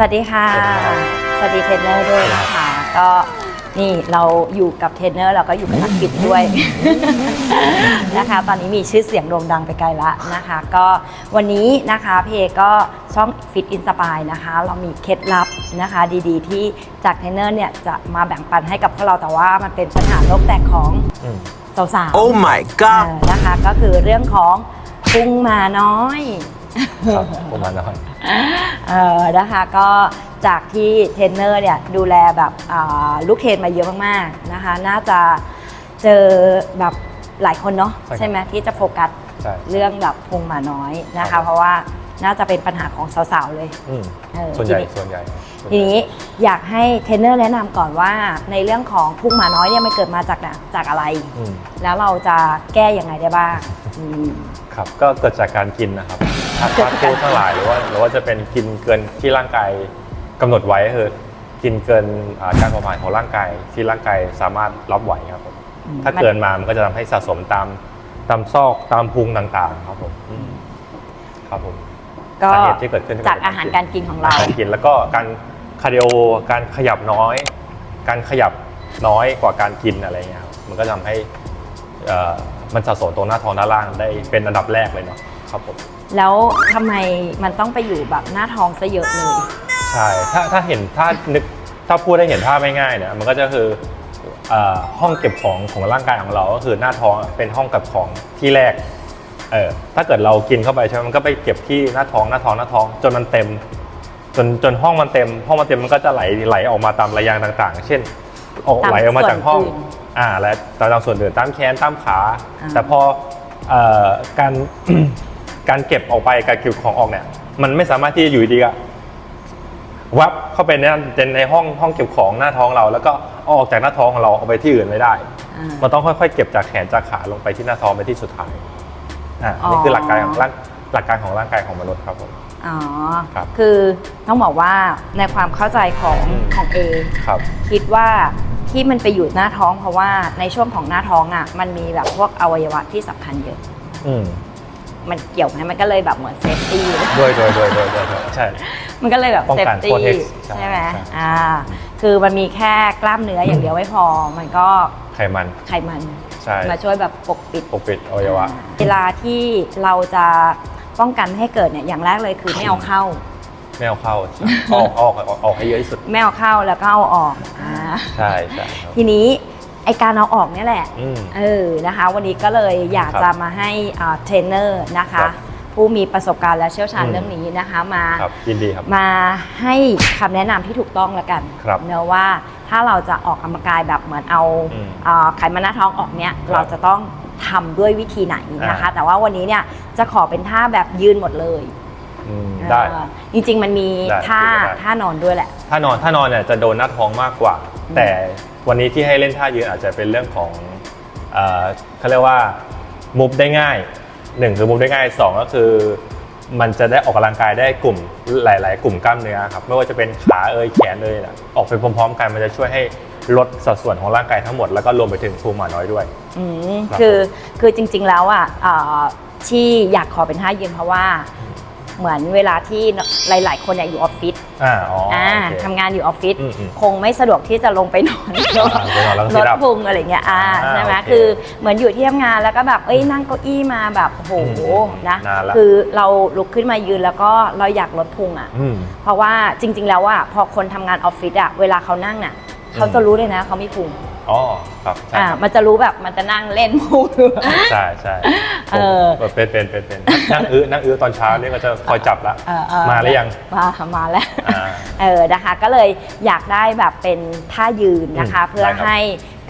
สวัสดีค่ะ สวัสดีเทรนเนอร์ด้วยนะคะ ก็นี่เราอยู่กับเทรนเนอร์เราก็อยู่กับนักบิดด้วย นะคะ ตอนนี้มีชื่อเสียงโด่งดังไปไกลละนะคะ ก็วันนี้นะคะเพก็ช่อง Fit Inspire นะคะ เรามีเคล็ดลับนะคะดีๆ ที่จากเทรนเนอร์เนี่ยจะมาแบ่งปันให้กับพวกเราแต่ว่ามันเป็นปัญหาโรคแตกของอืมสาวๆ Oh my เอ god อนะคะก็คือเรื่องของพุงมาน้อย ครับประมาณนั้นเออนะคะก็จากที่เทรนเนอร์เนี่ยดูแลแบบอ่าลูกเทรนมาเยอะมากๆนะคะ น่าจะเจอแบบหลายคนเนาะใช่ครับใช่ไหมที่จะโฟกัสใช่เรื่องแบบพุงหมาน้อยนะครัคะบเพราะว่าน่าจะเป็นปัญหาของสาวๆเลยอืมเออส่วนใหญ่ทีนี้ส่วนใหญ่ ทีนี้อยากให้เทรนเนอร์แนะนำก่อนว่า ในเรื่องของพุงหมาน้อยเนี่ยมันเกิดมาจากไหนจากอะไรอืมแล้วเราจะแก้ยังไงได้บ้างอืมครับก็เกิดจากการกินนะครับ ถ้าเกิดฟาสจากต์การฟู้ดทั้งหลายหรือว่าหรือว่าจะเป็นกินเกินที่ร่างกายกำหนดไว้ก็คือกินเกินอ่าการเผาผลาญของร่างกายที่ร่างกายสามารถรับไหวครับผมอืมถ้าเกินมามันก็จะทำให้สะสมตามตามซอกตามพุงต่างๆ ครับผมอืมครับผมก็สาเหตุที่เกิดขึ้นจากอาหารการกินของเราการกินแล้วก็การคาร์ดิโอการขยับน้อย การขยับน้อยกว่าการกินอะไรเงี้ยครับมันก็ทำให้เอ่อมันสะสมตรงหน้าท้องด้านล่างได้เป็นอันดับแรกเลยเนาะครับผม แล้วทำไมมันต้องไปอยู่แบบหน้าท้องซะเยอะเลย ใช่ถ้าถ้าเห็นถ้านึกถ้าพูดได้เห็นภาพง่ายๆเนี่ยมันก็จะคือเอ่อห้องเก็บของของร่างกายของเราก็คือหน้าท้องเป็นห้องเก็บของที่แรกเออถ้าเกิดเรากินเข้าไปใช่ไหมมันก็ไปเก็บที่หน้าท้องหน้าท้องหน้าท้อง จนมันเต็ม จนจนห้องมันเต็ม ห้องมันเต็มมันก็จะไหลไหลออกมาตามระยางต่างๆ เช่นออกตามไหลออกมาจากห้องส่วนอื่นอ่าและตามส่วนอื่นตามแขนตามขาอ่าแต่พอเอ่อการ การเก็บออกไปการเก็บของออกเนี่ย มันไม่สามารถที่จะอยู่ดีๆอะวับเข้าไปในในในห้องห้องเก็บของหน้าท้องเรา แล้วก็เอาออกจากหน้าท้องของเราเอาไปที่อื่นไม่ได้อ่ามันต้องค่อยๆ เก็บจากแขนจากขาลงไปที่หน้าท้องไปที่สุดท้ายอ่าอ๋อนี่คือหลักการของร่างหลักการของร่างกายของมนุษย์ครับผมอ๋อครับคือต้องบอกว่าในความเข้าใจของอืมของเอครับคิดว่าที่มันไปอยู่หน้าท้องเพราะว่าในช่วงของหน้าท้องอะมันมีแบบพวกอวัยวะที่สำคัญเยอะ อื มมันเกี่ยวไหมมันก็เลยแบบเหมือนเซฟตี้โดยโดยโดยโดยโดยโดยใช่ มันก็เลยแบบป้องเซฟกันตี้ protect ใช่ใช่ไหมใช่ อ่าคือมันมีแค่กล้ามเนื้ออย่างเดียวไม่พอ มันก็ไขมัน ไขมันใช่มาช่วยแบบปกปิด ปกปิดอวัยวะ เวลาที่เราจะป้องกันไม่ให้เกิดเนี่ยอย่างแรกเลยคือไม่เอาเข้า ไม่เอาเข้าออกออกออกออกให้เยอะที่สุด ไม่เอาเข้าแล้วก็เอาออกอ่าใช่ใช่ครับ ทีนี้ ไอการเอาออกเนี่ยแหละอืมเออนะคะ วันนี้ก็เลยอยากครับจะมาให้อ่าเทรนเนอร์นะครัคะบผู้มีประสบการณ์และเชี่ยวชาญอืมเรื่องนี้นะคะมาครับยินดีครับมาให้คำแนะนำที่ถูกต้องละกันครับเนอะว่าถ้าเราจะออกกำลังกายแบบเหมือนเอาอืมอ่าไขมันหน้าท้องออกเนี่ยครับเราจะต้องทำด้วยวิธีไหนนะคะอ่าแต่ว่าวันนี้เนี่ยจะขอเป็นท่าแบบยืนหมดเลยอืมได้เออจริงๆมันมีได้ท่าได้ท่านอนด้วยแหละถ้านอนถ้านอนเนี่ยจะโดนหน้าท้องมากกว่าอืม แต่วันนี้ที่ให้เล่นท่ายืนอาจจะเป็นเรื่องของเอ่อเขาเรียกว่ามุฟได้ง่ายหนึ่งคือมุฟได้ง่ายสองก็คือ มันจะได้ออกกำลังกายได้กลุ่มหลาย ๆ กลุ่มกล้ามเนื้อครับไม่ว่าจะเป็นขาเอยแขนเอยนะออกไปพร้อม ๆ กันมันจะช่วยให้ลดสัดส่วนของร่างกายทั้งหมดแล้วก็รวมไปถึงภูมิหมาน้อยด้วย อืมครับคือคือจริงๆแล้วอะเอ่อที่อยากขอเป็นท่ายืนเพราะว่า เหมือนเวลาที่หลาย ๆ คนเนี่ยอยู่ออฟฟิศอ่าอ๋ออ่าโอเค ทำงานอยู่ออฟฟิศอืมอืมคงไม่สะดวกที่จะลงไปนอนอ่าไปนอนแล้วก็ล sit ด up พุงอะไรเงี้ยอ่าอ่าใช่ไหมโอเคคือเหมือนอยู่ที่ทำงานแล้วก็แบบเอ้ยนั่งเก้าอี้มาแบบโอ้โหอืมนะนานละ คือเราลุกขึ้นมายืนแล้วก็เราอยากลดพุงอะ อืม เพราะว่าจริง ๆ แล้วอะพอคนทำงานออฟฟิศอะเวลาเขานั่งอะเขาจะรู้เลยนะเขามีพุง อ๋อครับใช่อ่าครับมันจะรู้แบบมันจะนั่งเล่นพุงใช่ใช่เออ ผมเป็นเป็นเป็นเป็นนั่งอื้อนั่งอื้อตอนเช้านี่ก็จะคอยจับละเออเออมาหรือยังมามาแล้ว อ่า เออ นะคะก็เลยอยากได้แบบเป็นท่ายืนนะคะ อืมเพื่อได้ครับ ให้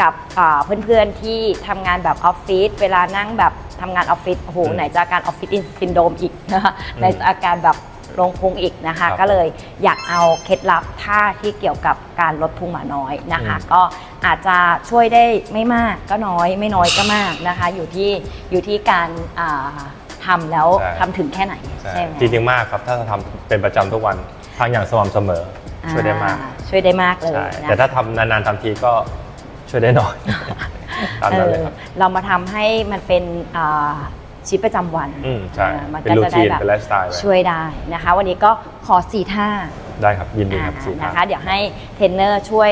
กับอ่าเพื่อนๆที่ทำงานแบบออฟฟิศเวลานั่งแบบทำงานออฟฟิศโอ้โหอืมไหนจะอาการออฟฟิศซินโดมอีกนะคะอืมไหนจะอาการแบบ ลงพุงอีกนะคะครับก็เลยอยากเอาเคล็ดลับท่าที่เกี่ยวกับการลดพุงหมาน้อยนะคะอืมก็อาจจะช่วยได้ไม่มากก็น้อยไม่น้อยก็มากนะคะ อยู่ที่อยู่ที่การอ่าทำแล้วใช่ทำถึงแค่ไหนใช่ใช่ไหมจริงๆมากครับถ้าทำเป็นประจำทุกวันทางอย่างสม่ำเสมอช่วยได้มากอ่ช่วยได้มากเลยใช่นะแต่ถ้าทำนานๆทำทีก็ช่วยได้น้อยตามนั้นเลยครับเออเรามาทำให้มันเป็นอ่า ชีวิตประจำวันอืมใช่อ่ามันเป็นก็รูจะทีได้นแบบเป็นไลฟ์สไตล์ไปช่วยได้นะคะ วันนี้ก็ขอสี่ท่าได้ครับยินดีครับอ่าสี่ท่านะคะ เดี๋ยวให้เทรนเนอร์ช่วย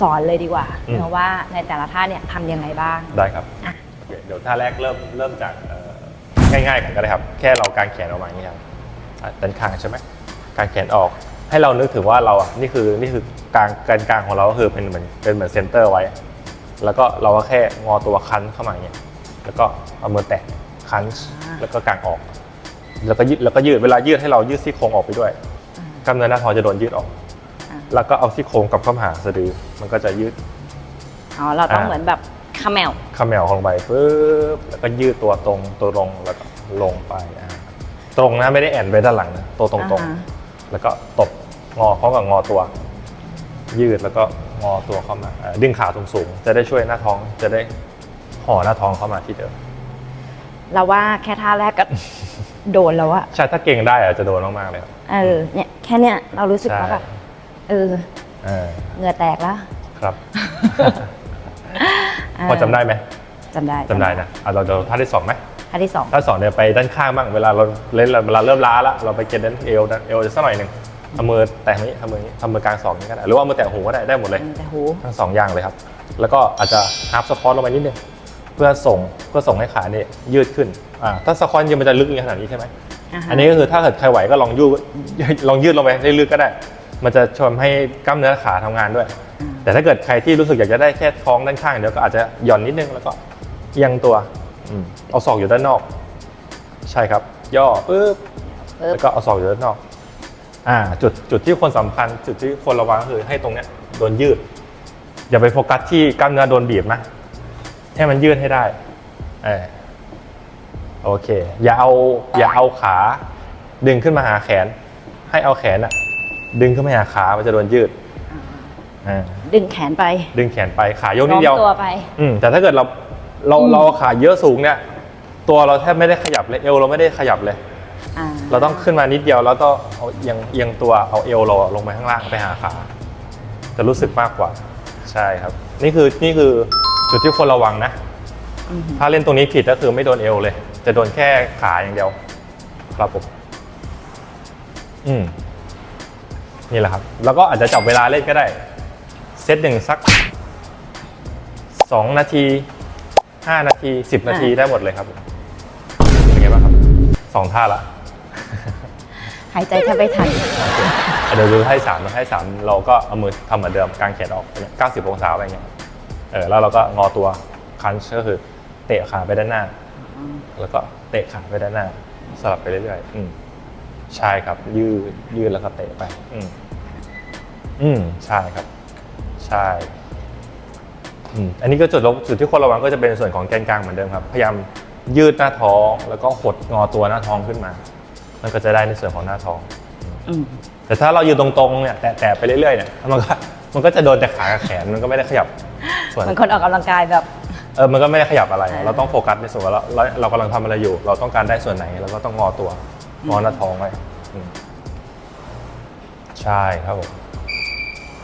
สอนเลยดีกว่าอืมเนะว่าในแต่ละท่าเนี่ยทำยังไงบ้าง ได้ครับอะ โอเคเดี๋ยวท่าแรกเริ่มเริ่มจากเอ่อง่ายๆก่อนก็ได้ครับ แค่เรากางแขนออกมาอย่างนี้ครับอะด้านข้างใช่ไหมกางแขนออกให้เรานึกถึงว่าเราอะนี่คือนี่คือกลางกลางกลางของเราก็คือเป็นเหมือนเป็นเหมือนเซนเตอร์ไว้ แล้วก็เราก็แค่งอตัวคันเข้ามาอย่างเงี้ยแล้วก็เอามือแตะ คันแล้วก็กางออก แล้วก็ยืดแล้วก็ยืดเวลายืดให้เรายืดซี่โครงออกไปด้วยอ่ากล้ามเนื้อหน้าท้องจะโดนยืดออกอ่าแล้วก็เอาซี่โครงกลับเข้ามาหาสะดือมันก็จะยืดอ๋อเราต้องอ่าเหมือนแบบเขมแมวเขมแมวลงไปปุ๊บแล้วก็ยืดตัวตรงตัวตรงแล้วก็ลงไปอ่าตรงนะไม่ได้แอนไปด้านหลังนะตัวตรงอ่าฮะๆแล้วก็ตบงอพร้อมกับงอตัว ยืดแล้วก็งอตัวเข้ามาอ่าดึงขาสูงๆ จะได้ช่วยหน้าท้องจะได้ห่อหน้าท้องเข้ามาที่เดิม เราว่าแค่ท่าแรกก็ โดนแล้วอะใช่ถ้าเก่งได้อะจะโดนมากๆเลยครับ เออเนี่ยแค่เนี้ยเรารู้สึกใช่ว่าแบบเออเออเหงื่อแตกแล้ว ครับ พอจำได้ไหมจำได้จำได้นะอะเราเดี๋ยวท่าที่สองไหมท่าที่สองท่าสองเนี่ยไปด้านข้างบ้างเวลาเราเล่นเวลาเริ่มล้าแล้วเราไปเก็ตด้านเอวด้านเอวสักหน่อยหนึ่งเอามือแตะอย่างนี้ทำมืออย่างนี้ทำมือกลางสองนี้ก็ได้หรือว่าเอามือแตะหูก็ได้ได้หมดเลยแต่หูทั้งสองอย่างเลยครับ แล้วก็อาจจะฮาร์ปสควอตลงไปนิดนึง เพื่อส่งเพื่อส่งให้ขาเนี่ยยืดขึ้นอ่าถ้าสควอตยังมันจะลึกอย่างขนาดนี้ใช่ไหมาฮะอันนี้ก็คือถ้าเกิดใครไหวก็ลองยืดลองยืดลงไปให้ลึกก็ได้ มันจะชวนให้กล้ามเนื้อขาทำงานด้วยอ่าแต่ถ้าเกิดใครที่รู้สึกอยากจะได้แค่ท้องด้านข้างเดี๋ยวก็อาจจะหย่อนนิดนึงแล้วก็เอียงตัวอืมเอาศอกอยู่ด้านนอก ใช่ครับ ย่อปึ๊บปึ๊บแล้วก็เอาศอกอยู่ด้านนอกอ่าจุดจุดที่คนสำคัญจุดที่คนระวังก็คือให้ตรงเนี้ยโดนยืด อย่าไปโฟกัสที่กล้ามเนื้อโดนบีบนะ ให้มันยืดให้ได้เออโอเค อย่าเอาอย่าเอาขา ดึงขึ้นมาหาแขน ให้เอาแขนอะดึงขึ้นมาหาขา มันจะโดนยืดอ่าอ่าดึงแขนไป ดึงแขนไปขายกนิดเดียวโน้มตัวไปอืมแต่ถ้าเกิดเราเราอืมเราขาเยอะสูงเนี่ย ตัวเราแทบไม่ได้ขยับเลยเอวเราไม่ได้ขยับเลยอ่าเราต้องขึ้นมานิดเดียวแล้วต้องเอาเอียงเอียงตัวเอาเอวเราลงไปข้างล่างไปหาขา จะรู้สึกมากกว่า ใช่ครับ นี่คือนี่คือ จุดที่ควรระวังนะอืมถ้าเล่นตรงนี้ผิดก็คือไม่โดนเอวเลย จะโดนแค่ขาอย่างเดียว ครับผม อืม นี่แหละครับ แล้วก็อาจจะจับเวลาเล่นก็ได้ เซตหนึ่งสักสองนาทีห้านาทีสิบนาทีได้หมดเลยครับผมเป็นไงบ้างครับสองท่าละหายใจแทบไม่ทันอะเดี๋ยวดูให้สามนะให้สามเราก็เอามือทำเหมือนเดิมกางแขนออกเก้าสิบองศาไปอย่างเงี้ยเออแล้วเราก็งอตัวคันช์ก็คือเตะขาไปด้านหน้า แล้วก็เตะขาไปด้านหน้า สลับไปเรื่อยๆอืมใช่ครับ ยืดยืดแล้วก็เตะไป อืมอืมใช่ครับ ใช่อืมอันนี้ก็จุดระจุดที่ควรระวังก็จะเป็นส่วนของแกนกลางเหมือนเดิมครับ พยายามยืดหน้าท้อง แล้วก็หดงอตัวหน้าท้องขึ้นมา มันก็จะได้ในส่วนของหน้าท้อง อืมแต่ถ้าเราอยู่ตรงๆเนี่ยแตะๆไปเรื่อยๆเนี่ยมันก็ มันก็จะโดนแต่ขากับแขนมันก็ไม่ได้ขยับส่วนเหมือนคนออกกำลังกายแบบ เออมันก็ไม่ได้ขยับอะไรอ่าเราต้องโฟกัสในส่วนว่าเราเราเรากำลังทำอะไรอยู่ เราต้องการได้ส่วนไหนเราก็ต้องงอตัวงอหน้าท้องไว้อืมใช่ครับผม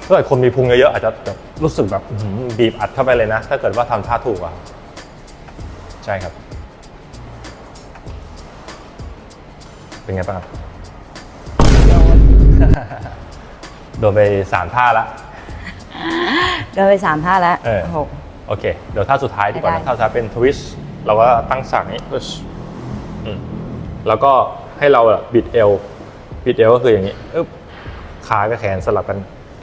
ถ้าเกิดคนมีพุงเยอะๆอาจจะแบบรู้สึกแบบอื้อหือบีบอัดเข้าไปเลยนะ ถ้าเกิดว่าทำท่าถูกอะใช่ครับ เป็นไงบ้างครับ โดนโดนไปสามท่าละ โดนไปสามท่าแล้วเออโอ้โหโอเค เดี๋ยวท่าสุดท้ายดีกว่าได้ นะท่าสุดท้ายเป็นทวิสต์เราก็ตั้งฉากนี้อึ๊ชอืมแล้วก็ให้เราอะบิดเอว บิดเอวก็คืออย่างนี้อึ๊บขากับแขนสลับกัน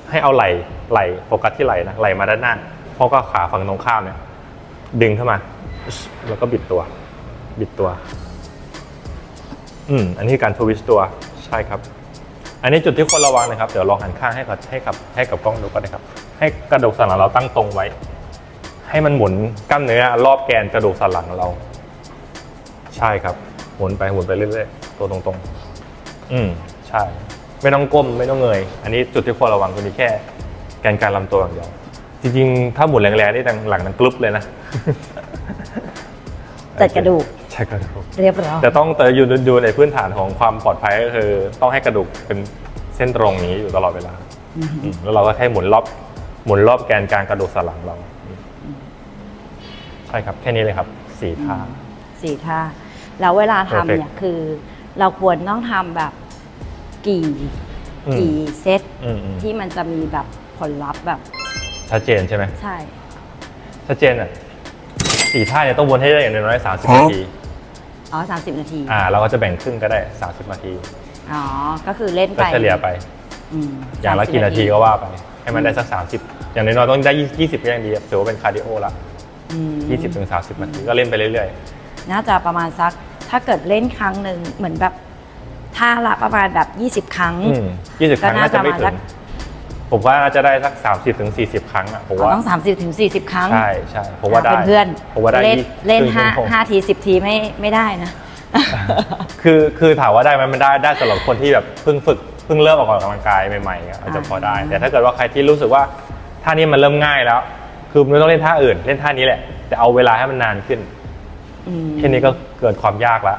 ให้เอาไหล่ไหล่โฟกัสที่ไหล่นะ ไหล่มาด้านหน้า เพราะก็ขาฝั่งตรงข้ามเนี่ย ดึงเข้ามาอึ๊ชแล้วก็บิดตัว บิดตัว อืม อันนี้คือการทวิสต์ตัว ใช่ครับ อันนี้จุดที่ควรระวังนะครับ เดี๋ยวลองหันข้างให้กับให้กับให้กับกล้องดูก็ได้ครับ ให้กระดูกสันหลังเราตั้งตรงไว้ ให้มันหมุนกล้ามเนื้อรอบแกนกระดูกสันหลังเรา ใช่ครับ หมุนไปหมุนไปเรื่อยๆ ตัวตรงๆ อืมใช่ ไม่ต้องก้มไม่ต้องเงย อันนี้จุดที่ควรระวังคือมีแค่แกนกลารลำตัวอย่างเดียวจริงๆ ถ้าหมุนแรงๆนี่ดังหลังนังกลุบเลยนะจัดกระดูกจัดกระดูกเรียบร้อยแต่ต้องแต่อยู่อยู่ในพื้นฐานของความปลอดภัยก็คือ ต้องให้กระดูกเป็นเส้นตรงนี้อยู่ตลอดเวลาอืมอืมแล้วเราก็แค่หมุนรอบ หมุนรอบแกนกลางกระดูกสันหลังเราอืมใช่ครับ แค่นี้เลยครับสี่ท่า สี่ท่า แล้วเวลาทำเนี่ย Perfect คือ เราควรต้องทำแบบกี่อืม กี่เซตอืมอืมที่มันจะมีแบบผลลัพธ์แบบชัดเจนใช่ไหมใช่ ชัดเจนอะสี่ท่าเนี่ยต้องวนให้ได้อย่างน้อยๆสามสิบนาที อ๋อ 30 นาที อ่า เราก็จะแบ่งครึ่งก็ได้สามสิบนาทีอ๋อ ก็คือเล่นก็ไปเฉลี่ยไป อืมอย่างละ30กี่นาทีก็ว่าไป ให้มันได้สักสามสิบอย่างน้อยๆต้องได้ยี่สิบก็ยังดีครับถือว่าเป็นคาร์ดิโอละอืมยี่สิบถึงสามสิบนาทีก็เล่นไปเรื่อยน่าจะประมาณสัก ถ้าเกิดเล่นครั้งหนึ่งเหมือนแบบท่าละประมาณแบบ 20 ครั้งๆยี่สิบครั้งก็น่าน่าจะไม่จะมาถึสังก ผมว่าน่าจะได้สักสามสิบถึงสี่สิบครั้งอะผมเราว่าต้อง 30ถึง40 ครั้งใช่ใช่ผมว่าได้เพื่อนผมว่าได้เล่นยี่เล่นครึ่งห้าชั่วโมง ห้าทีสิบทีไม่ไม่ได้นะ คือคือถามว่าได้ไหมมันได้ได้สำหรับคนที่แบบเพิ่งฝึกเพิ่งเริ่มออกกำลังกายใหม่ๆอะอาจจะพอได้อ่าแต่ถ้าเกิดว่าใครที่รู้สึกว่าท่านี้มันเริ่มง่ายแล้ว คือไม่ต้องเล่นท่าอื่น เล่นท่านี้แหละ แต่เอาเวลาให้มันนานขึ้นอืมแค่นี้ก็เกิดความยากละ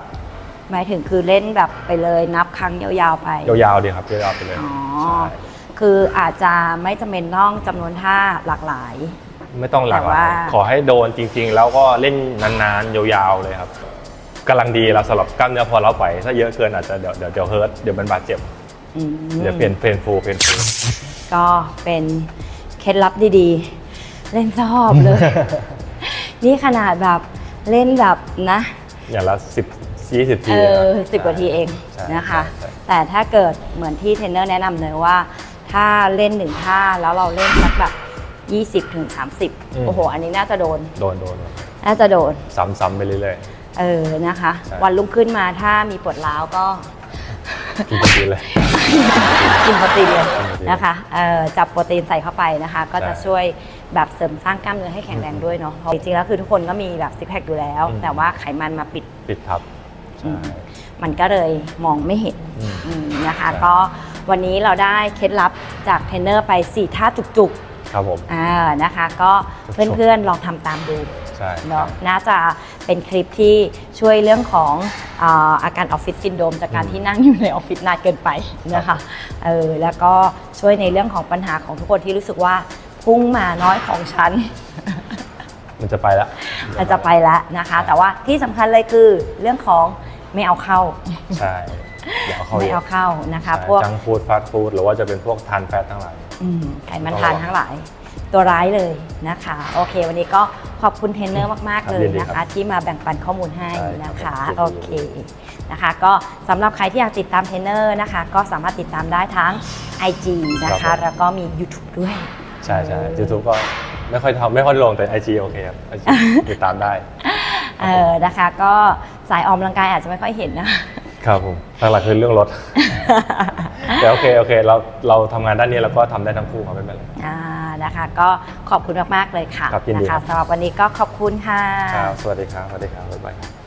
หมายถึงคือเล่นแบบไปเลยนับครั้งยาวๆไป ยาวๆดีครับยาวๆไปเลยอ๋อใช่คืออาจจะไม่จำเป็นต้องจำนวนท่าหลากหลาย ไม่ต้องหลากหแต่ลาว่ายขอให้โดนจริง ๆ แล้วก็เล่นนานๆยาวๆเลยครับกำลังดีเราสำหรับกล้ามเนื้อพอเราไหวถ้าเยอะเกินอาจจะเดี๋ยวเดี๋ยวเดี๋ยวเฮิร์ตเดี๋ยวมันบาดเจ็บ อืมเดี๋ยวเปลี่ยนเพนฟูเพนฟูก็เป็นเคล็ดลับดีๆ เล่นชอบเลย นี่ขนาดแบบเล่นแบบนะ อย่างละสิบยี่สิบทีเออนะสิบกว่าทีเองใช่นะคะใช่ใช่แต่ถ้าเกิดเหมือนที่เทรนเนอร์แนะนำเลยว่า ถ้าเล่นหนึ่งท่าแล้วเราเล่นสักแบบ 20ถึง30 โอ้โห อันนี้น่าจะโดน โดนโดนน่าจะโดน ซ้ำๆไปเรื่อย เออนะคะ ใช่ วันรุ่งขึ้นมาถ้ามีปวดร้าวก็ๆกินดีเลย กินโปรตีนเลยกินโปรตีนนะคะเอ่อจับโปรตีนใส่เข้าไปนะคะ ก็จะใช่ช่วยแบบเสริมสร้างกล้ามเนื้อให้แข็งแรงด้วยเนาะเพราะจริงๆแล้วคือทุกคนก็มีแบบซิกแพคอยู่แล้ว อืม แต่ว่าไขมันมาปิด ปิดทับอืใช่มมันก็เลยมองไม่เห็นอืมอืมนะคะใช่ก็วันนี้เราได้เคล็ดลับจากเทรนเนอร์ไป 4 ท่าจุกครับผม ๆอ่านะคะ ก็จุกๆเพื่อนๆลองทำตามดู ใช่ เนาะน่าจะเป็นคลิปที่ช่วยเรื่องของอาอาการออฟฟิศซินโดรมจากการที่นั่งอยู่ในออฟฟิศนานเกินไปนะคะเออแล้วก็ช่วยในเรื่องของปัญหาของทุกคนที่รู้สึกว่าพุ่งมาน้อยของฉัน มันจะไปแล้วอาจจะไปแล้วนะคะ แต่ว่าที่สำคัญเลยคือเรื่องของไม่เอาเข้า ใช่อย่าเอาเข้าไม่เยเอาอะเข้านะคะใช่พวกจังฟูดฟาสต์ฟู้ดหรือว่าจะเป็นพวกทานแฟตทั้งหลาย อืมไขมันทานทั้งหลาย ตัวร้ายเลยนะคะ โอเค วันนี้ก็ขอบคุณเทรนเนอร์มากๆครับเลยยินดีนะครัคะบที่มาแบ่งปันข้อมูลให้ใช่นะคะครับผมโอเคนะคะ ก็สำหรับใครที่อยากติดตามเทรนเนอร์นะคะ ก็สามารถติดตามได้ทั้ง IG นะคะ แล้วก็มี YouTube ด้วย ใช่ใช่ยูทูบก็ไม่ค่อยทำไม่ค่อยลงแต่ไอจีโอเคครับไอจีติดตามได้เออนะคะก็สายออกกำลังกายอาจจะไม่ค่อยเห็นนะครับผมหลักๆคือเรื่องรถแต่โอเคโอเคเราเราทำงานด้านนี้เราก็ทำได้ทั้งคู่ครับไม่เป็นไรอ่า นะคะ ก็ขอบคุณมากๆเลยค่ะครับยินดีนะครัคะบ สำหรับวันนี้ก็ขอบคุณค่ะ ครับสวัสดีครับ สวัสดีครับบ๊ายบายครับ